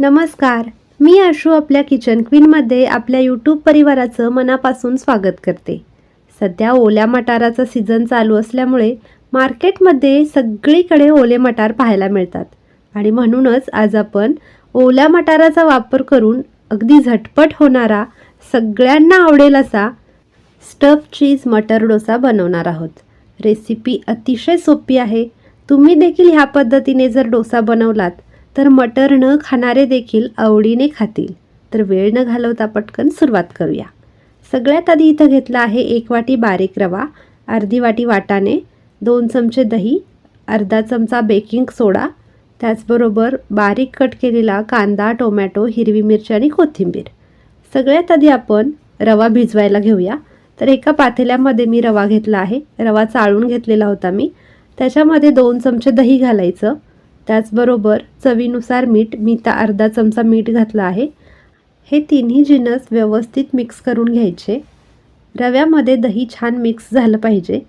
नमस्कार. मी आशू आपल्या किचन क्वीनमध्ये आपल्या यूट्यूब परिवाराचं मनापासून स्वागत करते. सध्या ओल्या मटाराचा सीझन चालू असल्यामुळे मार्केटमध्ये सगळीकडे ओले मटार पाहायला मिळतात. आणि म्हणूनच आज आपण ओल्या मटाराचा वापर करून अगदी झटपट होणारा सगळ्यांना आवडेल असा स्टफ चीज मटर डोसा बनवणार आहोत. रेसिपी अतिशय सोपी आहे. तुम्ही देखील ह्या पद्धतीने जर डोसा बनवलात तर मटर न खाणारे देखील आवडीने खातील. तर वेळ न घालवता पटकन सुरुवात करूया. सगळ्यात आधी इथं घेतला आहे एक वाटी बारीक रवा अर्धी वाटी वाटाणे दोन चमचे दही अर्धा चमचा बेकिंग सोडा त्याचबरोबर बारीक कट केलेला कांदा टोमॅटो हिरवी मिरची आणि कोथिंबीर. सगळ्यात आधी आपण रवा भिजवायला घेऊया. तर एका पातेल्यामध्ये मी रवा घेतला आहे. रवा चाळून घेतलेला होता मी. त्याच्यामध्ये दोन चमचे दही घालायचं. त्याचबरोबर चवीनुसार मीठ मी तर अर्धा चमचा मीठ घातला आहे. हे तिन्ही जिनस व्यवस्थित मिक्स करून घ्यायचे. रव्यामध्ये दही छान मिक्स झालं पाहिजे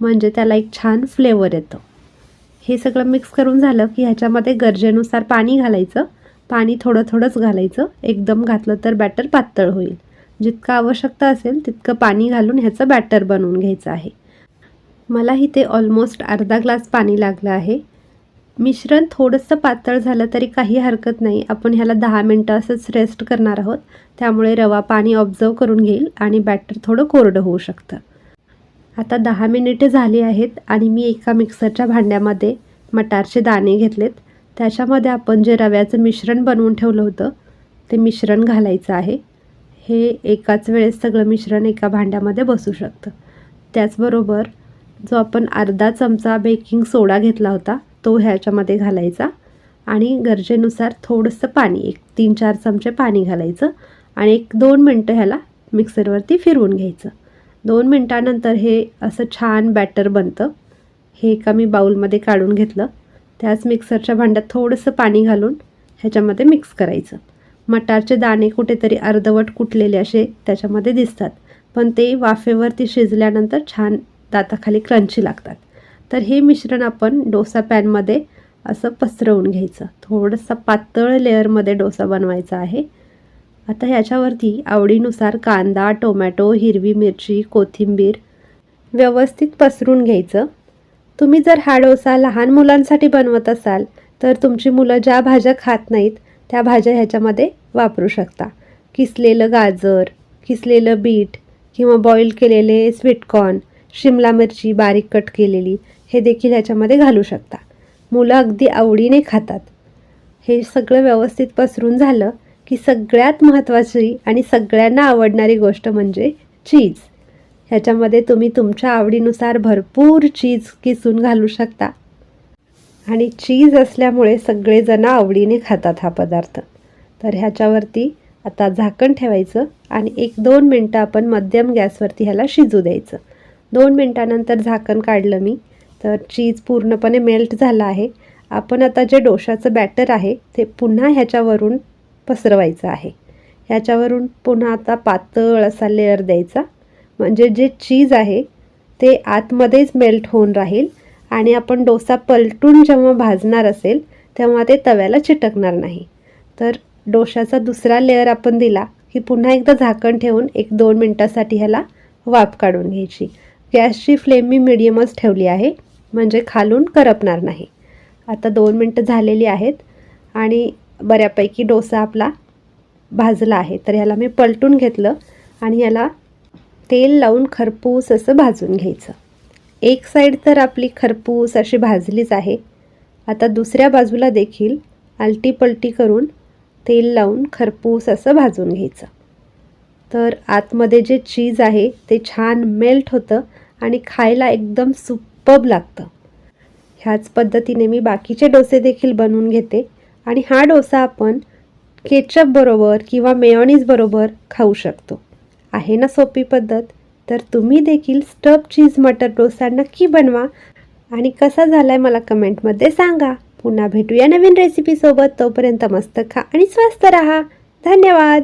म्हणजे त्याला एक छान फ्लेवर येतो. हे सगळं मिक्स करून झालं की ह्याच्यामध्ये गरजेनुसार पाणी घालायचं. पाणी थोडं थोडंच घालायचं. एकदम घातलं तर बॅटर पातळ होईल. जितकं आवश्यकता असेल तितकं पाणी घालून ह्याचं बॅटर बनवून घ्यायचं आहे. मला इथे ऑलमोस्ट अर्धा ग्लास पाणी लागलं आहे. मिश्रण थोडंसं पातळ झालं तरी काही हरकत नाही. आपण ह्याला दहा मिनटं असंच रेस्ट करणार आहोत. त्यामुळे रवा पाणी ऑब्झर्व करून घेईल आणि बॅटर थोडं कोरडं होऊ शकतं. आता दहा मिनिटे झाली आहेत आणि मी एका मिक्सरच्या भांड्यामध्ये मटारचे दाणे घेतलेत. त्याच्यामध्ये आपण जे रव्याचं मिश्रण बनवून ठेवलं होतं ते मिश्रण घालायचं आहे. हे एकाच वेळेस सगळं मिश्रण एका भांड्यामध्ये बसू शकतं. त्याचबरोबर जो आपण अर्धा चमचा बेकिंग सोडा घेतला होता तो ह्याच्यामध्ये घालायचा. आणि गरजेनुसार थोडंसं पाणी एक तीन चार चमचे पाणी घालायचं आणि एक दोन मिनटं ह्याला मिक्सरवरती फिरवून घ्यायचं. दोन मिनटानंतर हे असं छान बॅटर बनतं. हे एका मी बाऊलमध्ये काढून घेतलं. त्याच मिक्सरच्या भांड्यात थोडंसं पाणी घालून ह्याच्यामध्ये मिक्स करायचं. मटारचे दाणे कुठेतरी अर्धवट कुटलेले असे त्याच्यामध्ये दिसतात. पण ते वाफेवरती शिजल्यानंतर छान दाताखाली क्रंची लागतात. तर हे मिश्रण आपण डोसा पॅनमध्ये असं पसरवून घ्यायचं. थोडंसं पातळ लेअरमध्ये डोसा बनवायचा आहे. आता ह्याच्यावरती आवडीनुसार कांदा टोमॅटो हिरवी मिरची कोथिंबीर व्यवस्थित पसरून घ्यायचं. तुम्ही जर हा डोसा लहान मुलांसाठी बनवत असाल तर तुमची मुलं ज्या भाज्या खात नाहीत त्या भाज्या ह्याच्यामध्ये वापरू शकता. किसलेलं गाजर किसलेलं बीट किंवा बॉईल केलेले स्वीटकॉर्न शिमला मिरची बारीक कट केलेली हे देखील ह्याच्यामध्ये घालू शकता. मुलं अगदी आवडीने खातात. हे सगळं व्यवस्थित पसरून झालं की सगळ्यात महत्त्वाची आणि सगळ्यांना आवडणारी गोष्ट म्हणजे चीज. ह्याच्यामध्ये तुम्ही तुमच्या आवडीनुसार भरपूर चीज किसून घालू शकता. आणि चीज असल्यामुळे सगळेजण आवडीने खातात हा पदार्थ. तर ह्याच्यावरती आता झाकण ठेवायचं आणि एक दोन मिनटं आपण मध्यम गॅसवरती ह्याला शिजू द्यायचं. दोन मिनटानंतर झाकण काढलं मी. तर चीज पूर्णपणे मेल्ट झाला आहे. आपण आता जे डोशाचं बॅटर आहे ते पुन्हा ह्याच्यावरून पसरवायचं आहे. ह्याच्यावरून पुन्हा आता पातळ असा लेअर द्यायचा. म्हणजे जे चीज आहे ते आतमध्येच मेल्ट होऊन राहील आणि आपण डोसा पलटून जेव्हा भाजणार असेल तेव्हा ते तव्याला चिटकणार नाही. तर डोशाचा दुसरा लेअर आपण दिला की पुन्हा एकदा झाकण ठेवून एक दोन मिनटासाठी ह्याला वाफ काढून घ्यायची. गॅसची फ्लेम मी मिडियमच ठेवली आहे. म्हणजे खालून करपणार नाही. आता दोन मिनटं झालेली आहेत आणि बऱ्यापैकी डोसा आपला भाजला आहे. तर ह्याला मी पलटून घेतलं आणि याला तेल लावून खरपूस असं भाजून घ्यायचं. एक साईड तर आपली खरपूस अशी भाजलीच आहे. आता दुसऱ्या बाजूला देखील आलटी पलटी करून तेल लावून खरपूस असं भाजून घ्यायचं. तर आतमध्ये जे चीज आहे ते छान मेल्ट होतं आणि खायला एकदम सुपब लागतं. ह्याच पद्धतीने मी बाकीचे डोसे देखील बनवून घेते आणि हा डोसा आपण केचप बरोबर किंवा मेयोनीजबरोबर खाऊ शकतो. आहे ना सोपी पद्धत? तर तुम्ही देखील स्टफ चीज मटर डोसा नक्की बनवा आणि कसा झाला आहे मला कमेंटमध्ये सांगा. पुन्हा भेटूया नवीन रेसिपीसोबत तोपर्यंत मस्त खा आणि स्वस्त रहा. धन्यवाद!